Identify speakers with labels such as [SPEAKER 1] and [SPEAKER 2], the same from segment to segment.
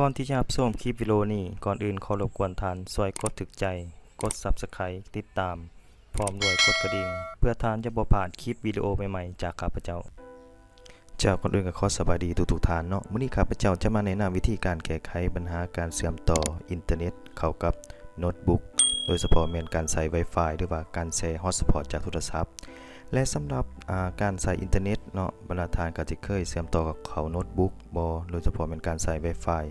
[SPEAKER 1] ก่อนที่จะรับชมคลิปวิดีโอนี้ก่อนอื่นขอรบกวนท่านช่วยกดถึกใจ กด Subscribe ติดตาม พร้อมด้วยกดกระดิ่ง เพื่อท่านจะบ่พลาดคลิปวิดีโอใหม่ๆจากข้าพเจ้าเจ้าก่อนอื่นก็ขอสบายดีทุกๆท่านเนาะมื้อนี้ข้าพเจ้าจะมาแนะนำวิธีการแก้ไขปัญหาการเชื่อมต่ออินเทอร์เน็ตเข้ากับโน้ตบุ๊กโดยเฉพาะแม่นการใช้ Wi-Fi หรือว่าการแชร์ฮอตสปอตจากโทรศัพท์ และสำหรับการใช้อินเทอร์เน็ต เนาะบรรทานก็จะเคยเชื่อมต่อกับเขาโน้ตบุ๊กบ่โดยเฉพาะเป็นการใช้ Wi-Fi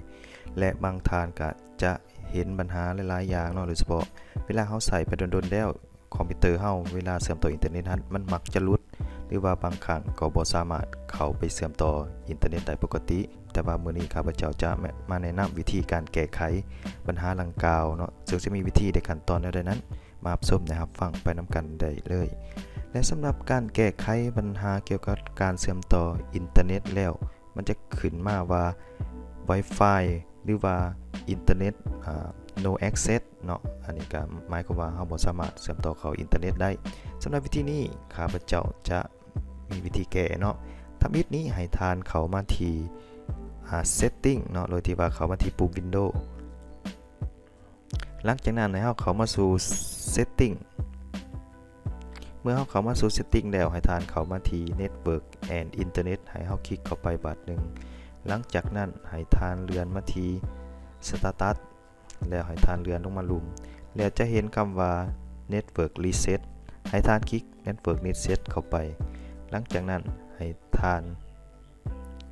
[SPEAKER 1] และบางทานก็จะเห็นปัญหาหลายๆอย่างเนาะโดยเฉพาะเวลาเฮาใส่ไปโดนๆแล้วคอมพิวเตอร์เฮาเวลาเชื่อมต่ออินเทอร์เน็ตนั้นมันมักจะหลุดหรือว่าบางครั้งก็บ่สามารถเข้าไปเชื่อมต่ออินเทอร์เน็ตได้ปกติ แต่ว่ามื้อนี้ข้าพเจ้าจะมาแนะนำวิธีการแก้ไขปัญหาดังกล่าวเนาะซึ่งจะมีวิธีในขั้นตอนใดๆนั้น มารับชมนะครับฟังไปนํกันได้เลย และสำหรับการแก้ไขปัญหาเกี่ยวกับการเชื่อมต่ออินเทอร์เน็ตแล้ว มันจะขึ้นมาว่า Wi-Fi หรือว่าอินเทอร์เน็ต no access เนาะอันนี้ก็หมายความว่าเราบ่สามารถเชื่อมต่อเข้าอินเทอร์เน็ตได้สำหรับวิธีนี้ข้าพเจ้าจะมีวิธีแก้เนาะทำอิดนี้ให้ทานเขามาที่ setting เนาะโดยที่ว่าเขามาที่ปุ่ม Windows หลังจากนั้นให้เราเข้ามาสู่ setting เมื่อเราเข้ามาสู่ setting แล้วให้ทานเข้ามาที่ network and internet ให้เราคลิกเข้าไปบัดหนึ่งหลังจากนั้นให้ทานเรือนมาที่ status แล้วให้ทานเรือนลงมาลุม แล้วจะเห็นคำว่า network reset ให้ทานคลิก network reset เข้าไป หลังจากนั้นให้ทาน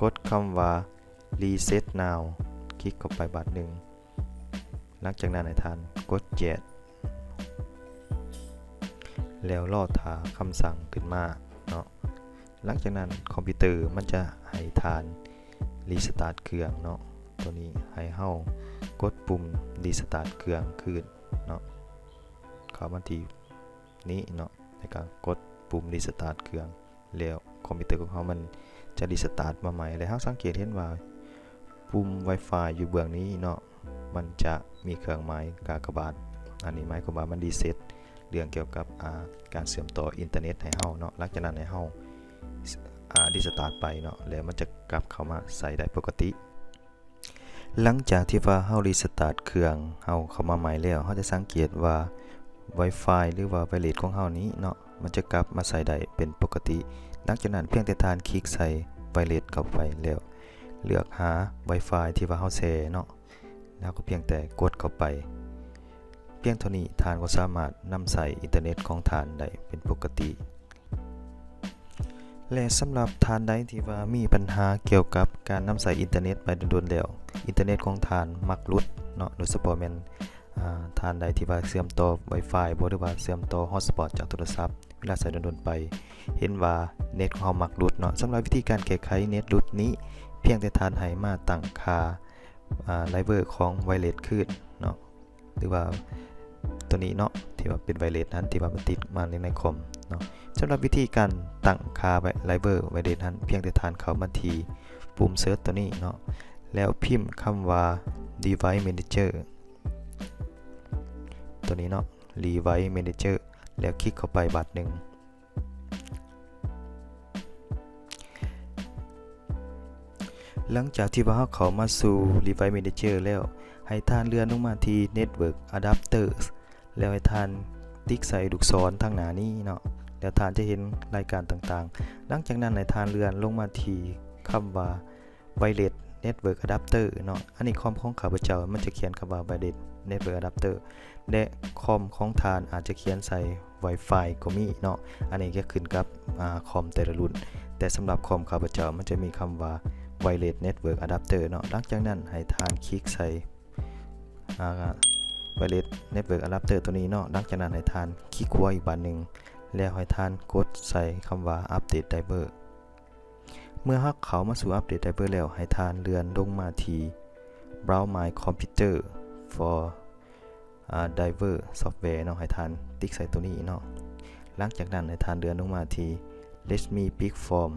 [SPEAKER 1] กดคำว่า reset now คลิกเข้าไปบัดหนึ่ง หลังจากนั้นให้ทานกด jet แล้วรอทาคำสั่งขึ้นมาเนาะหลังจากนั้นคอมพิวเตอร์มันจะให้ทานรีสตาร์ทเครื่องเนาะตัวนี้ให้เฮากดปุ่มรีสตาร์ทเครื่องคืนเนาะเข้ามาที่นี้เนาะในการกดปุ่มรีสตาร์ทเครื่องแล้วคอมพิวเตอร์ของเขามันจะรีสตาร์ทมาใหม่แล้วเฮาสังเกตเห็นว่าปุ่ม Wi-Fi อยู่เบื้องนี้เนาะ มันจะมีเครื่องหมายกากบาท อันนี้หมายความว่ามันรีเซ็ตเรื่องเกี่ยวกับาการเชื่อมต่ออินเทอร์เน็ตให้เฮาเนาะหลังจากนั้นให้เฮาอ่าดิสตาร์ทไปเนาะแล้วมันจะกลับเข้ามาใส่ได้ปกติ หลังจากที่ว่าเฮารีสตาร์ทเครื่องเฮาเข้ามาใหม่แล้วเฮาจะสังเกตว่า Wi-Fi หรือว่าไวเลสของเฮานี้เนาะมันจะกลับมาใส่ได้เป็นปกติหลังจากนั้นเพียงแต่ทานคลิกใส่ไวเลสเข้าไปแล้วเลือกหา Wi-Fi ที่ว่าเฮาแชร์เนาะ แล้วก็เพียงแต่กดเข้าไป เพียงเท่านี้ทานก็สามารถนำใส่อินเทอร์เน็ตของทานได้เป็นปกติ และสำหรับทานใดที่ว่ามีปัญหาเกี่ยวกับการนำใส่อินเทอร์เน็ตไปโดนๆแล้วอินเทอร์เน็ตของทานมักลุดเนาะโดยเฉพาะแม่นทานใดที่ว่าเชื่อมต่อ Wi-Fi บ่หรือว่าเชื่อมต่อฮอตสปอตจากโทรศัพท์เวลาใส่โดนๆไป เห็นว่าเน็ตของเรามักลุดเนาะสำหรับวิธีการแก้ไขเน็ตลุดนี้ เพียงแต่ทานให้มาตั้งคา่า ไลเวอร์ของไวเลสขึ้นเนาะหรือว่าตัวนี้เนาะที่ว่าเป็นไวเลสนั้นที่ว่ามันติดมาในคอมเนาะสำหรับวิธีการตั้งค่าไลเบอร์ไวเดนนั้นเพียงแต่ทานเขามาทีปุ่มเซิร์ชตัวนี้เนาะแล้วพิมพ์คำว่า device manager ตัวนี้เนาะ device manager แล้วคลิกเข้าไปบัตรหนึ่ง หลังจากที่ว่าเราเข้ามาสู่ device manager แล้ว ให้ท่านเลื่อนลงมาที่ network adapters แล้วให้ท่านติ๊กใส่ลูกศรทางหน้านี้เนาะแล้วทานจะเห็นรายการต่างๆ หลังจากนั้นในทานเรือนลงมาที่คำว่า Wireless Network Adapter เนาะ อันนี้คอมของข้าพเจ้ามันจะเขียนคำว่า Wireless Network Adapter และคอมของทานอาจจะเขียนใส่ Wi-Fi ก็มีเนาะ อันนี้ก็ขึ้นกับอคอมแต่ละรุ่น แต่สำหรับคอมข้าพเจ้ามันจะมีคำว่า Wireless Network Adapter เนาะหลังจากนั้นให้ทานคลิกใส่ Wireless Network Adapter ตัวนี้เนาะหลังจากนั้นให้ทานคลิกขวาอีกบานหนึ่งแล้วให้ทานกดใส่คำว่า Update Driver เมื่อฮักเขามาสู่ Update Driver แล้วให้ทานเลื่อนลงมาที่ Browse My Computer for uh, Driver Software เนาะให้ทานติ๊กใส่ตัวนี้เนาะหลังจากนั้นให้ทานเลื่อนลงมาที่ Let me pick from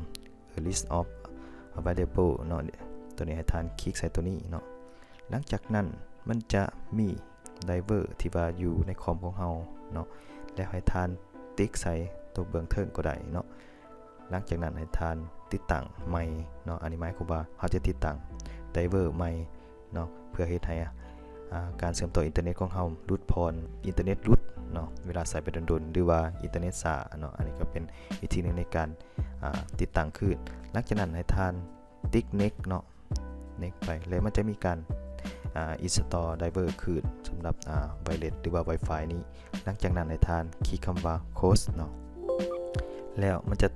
[SPEAKER 1] a list of available เนาะตัวนี้ให้ท่านคลิกใส่ตัวนี้เนาะหลังจากนั้นมันจะมี Driver ที่ว่าอยู่ในคอมของเราเนาะแล้วให้ท่านติ๊กใส่ตัวเบื้องเทิงก็ได้เนาะหลังจากนั้นให้ทานติดตั้งใหม่เนาะอันนี้หมายความว่าเขาจะติดตั้งไดเวอร์ใหม่เนาะเพื่อเฮ็ดให้อ่าการเชื่อมต่ออินเทอร์เน็ตของเฮารุดพรอินเทอร์เน็ตรุด เนาะเวลาใส่ไปดนๆหรือว่าอินเทอร์เน็ตช้าเนาะอันนี้ก็เป็นวิธีหนึงในการติดตั้งคลื่นหลังจากนั้นให้ทานติ๊กเน็กเนาะเน็กไปแล้วมันจะมีการอ่า install driver คลื่นสำหรับอ่า wireless หรือว่า Wi-Fi นี้ หลังจากนั้นให้ทานคลิกคำว่า host เนาะแล้วมันจะ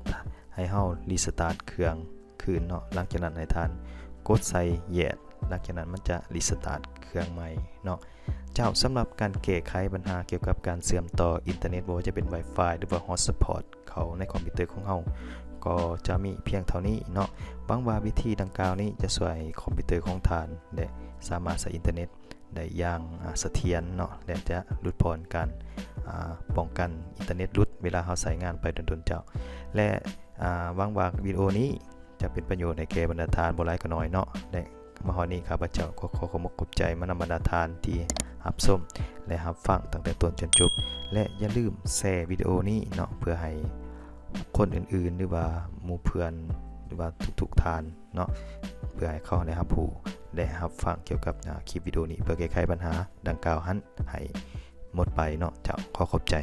[SPEAKER 1] ให้เฮารีสตาร์ทเครื่องคืนเนาะหลังจากนั้นให้ทานกดใส่ yes หลังจากนั้นมันจะรีสตาร์ทเครื่องใหม่เนาะเจ้าสำหรับการแก้ไขปัญหาเกี่ยวกับการเสื่อมต่ออินเทอร์เน็ตว่าจะเป็น Wi-Fi หรือว่า Hotspot เขาในคอมพิวเตอร์ของเฮาก็จะมีเพียงเท่านี้เนาะหวังว่าวิธีดังกล่าวนี้จะช่วยคอมพิวเตอร์ของทานได้สามารถใช้อินเทอร์เน็ตได้อย่างเสถียรเนาะและจะลดพรการป้องกันอินเทอร์เน็ตรุดเวลาเราใช้งานไปดนๆเจ้า และอ่าหวังว่าวิดีโอนี้จะเป็นประโยชน์ในแก่บรรดาทานบ่หลายก็น้อยเนาะและ มาฮอนี้ข้าพเจ้าขอขอขอบคุณขอบใจมานำบรรดาทานที่รับชมและรับฟังตั้งแต่ต้นจนจบ และอย่าลืมแชร์วิดีโอนี้เนาะเพื่อให้คนอื่นๆหรือว่าหมู่เพื่อนหรือว่าทุกๆทานเนาะเพื่อให้เขาได้รับผู้ได้รับฟังเกี่ยวกับคลิปวิดีโอนี้เพื่อแก้ไขปัญหาดังกล่าวหันให้หมดไปเนาะเจ้าขอขอบใจ